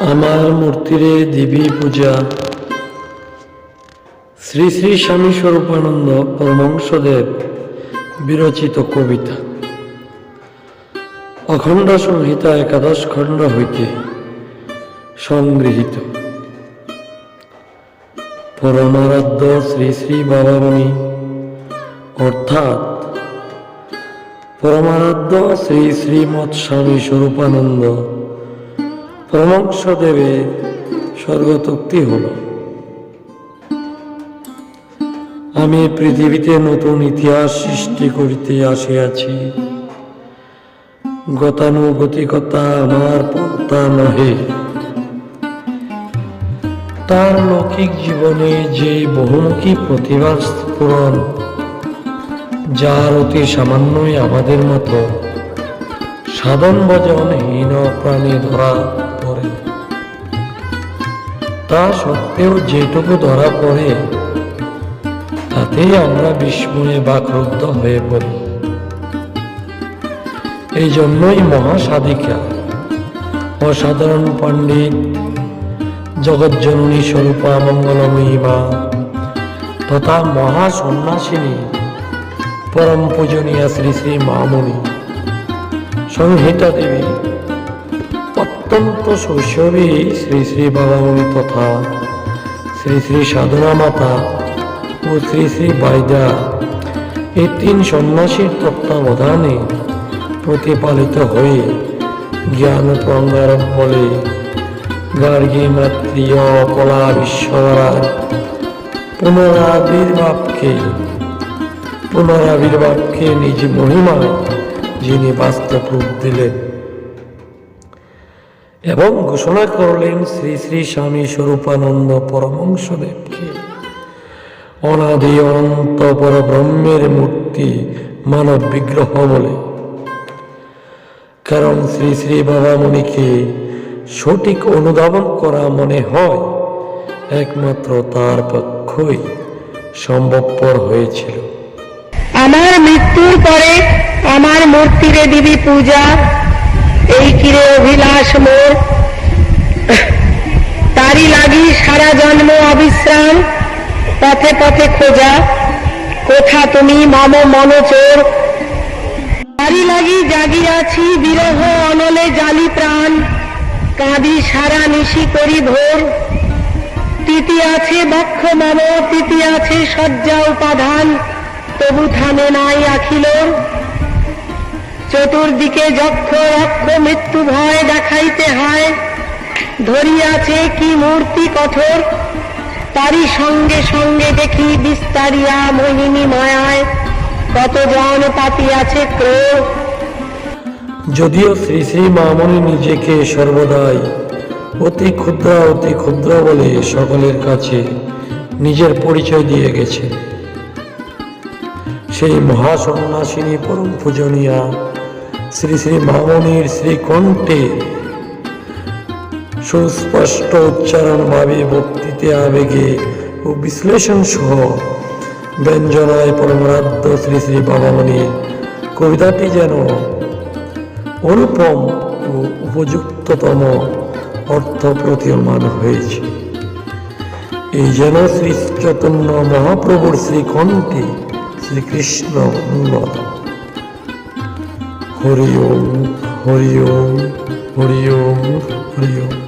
আমার মূর্তিরে দেবী পূজা। শ্রী শ্রী স্বামী স্বরূপানন্দ পরমংসদেব বিরচিত কবিতা। অখণ্ড সংহিতা একাদশ খণ্ড হইতে সংগৃহীত। পরমারাধ্য শ্রী শ্রী বাবামণি, অর্থাৎ পরমারাধ্য শ্রী শ্রীমৎ স্বামী স্বরূপানন্দ পরমংসদেবে স্বর্গতোক্তি হল। আমি পৃথিবীতে নতুন ইতিহাস সৃষ্টি করিতে আসিয়াছি। গতানুগতিকতা আমার পন্থা নহে। তার লৌকিক জীবনে যে বহুমুখী প্রতিভার স্ফুরণ, যার অতি সামান্যই আমাদের মতো সাধন ভজন হীন প্রাণী ধরা পড়ে তা সত্ত্বেও যেটুকু ধরা পড়ে, তাতেই আমরা বিস্ময়ে বাকরুদ্ধ হয়ে পড়ি। এই জন্যই মহাসাধিকা, অসাধারণ পণ্ডিত, জগজ্জননী স্বরূপা মঙ্গলময়ী মা তথা মহা সন্ন্যাসিনী পরম পূজনীয়া শ্রী শ্রী মামণি সংহিতা দেবী অত্যন্ত শৈশবী শ্রী শ্রী বাবামণি তথা শ্রী শ্রী সাধনা মাতা ও শ্রী শ্রী বাইদা এই তিন সন্ন্যাসীর তত্ত্বাবধানে প্রতিপালিত হয়ে জ্ঞান প্রঙ্গারক বলে গার্গী মাতৃয় কলা বিশ্বরায় পুনরাবির্ভাবকে পুনরাবির্ভাবকে নিজ মহিমায় যিনি বাস্তব রূপ দিলেন। এবং ঘোষণা করলেন শ্রী শ্রী স্বামী স্বরূপানন্দ পরমংসদেবকে অনাদি অনন্ত পরব্রহ্মের মূর্তি মানব বিগ্রহ বলে। কারণ শ্রী শ্রী বাবামণিকে সঠিক অনুধাবন করা মনে হয়, একমাত্র তার পক্ষই সম্ভবপর হয়েছিল। আমার মৃত্যুর পরে আমার মূর্তিরে দিবি পূজা। এই কিরে অভিলাষ মোর তারি লাগি সারা জন্ম অবিশ্রাম। পথে পথে খোঁজা, কোথা তুমি মম মনচোর তারি লাগি জাগিয়াছি বিরহ অনলে জালি প্রাণ। কাঁদি সারা নিশি করি ভোর। তিতি আছে বক্ষ মম, তিতি আছে শয্যা উপাধান। তবু থামে নাই আখিলোর চতুর্দিকে যক্ষ রক্ষ মৃত্যু ভয় দেখাইতে হয়। ধরিয়াছে কি মূর্তি কঠোর, তারই সঙ্গে সঙ্গে দেখি বিস্তারিয়া মোহিনী মায়ায়। কতজন পাতিয়াছে ক্রোধ। যদিও শ্রী শ্রী মামনি নিজেকে সর্বদাই অতি ক্ষুদ্র অতি ক্ষুদ্র বলে সকলের কাছে নিজের পরিচয় দিয়ে গেছে। সেই মহাসন্ন্যাসিনী পরম পূজনীয়া শ্রী শ্রী মামনির শ্রীকণ্ঠে সুস্পষ্ট উচ্চারণ ভাবে ভক্তিতে আবেগে ও বিশ্লেষণ সহ ব্যঞ্জনায় পরমরাধ্য শ্রী শ্রী বাবামণির কবিতাটি যেন অনুপম ও উপযুক্ততম অর্থ প্রতীয়মান হয়েছে। এই যেন শ্রী চৈতন্য মহাপ্রভুর শ্রীকণ্ঠে শ্রীকৃষ্ণ উন্নত। হরি ওম হরি ওম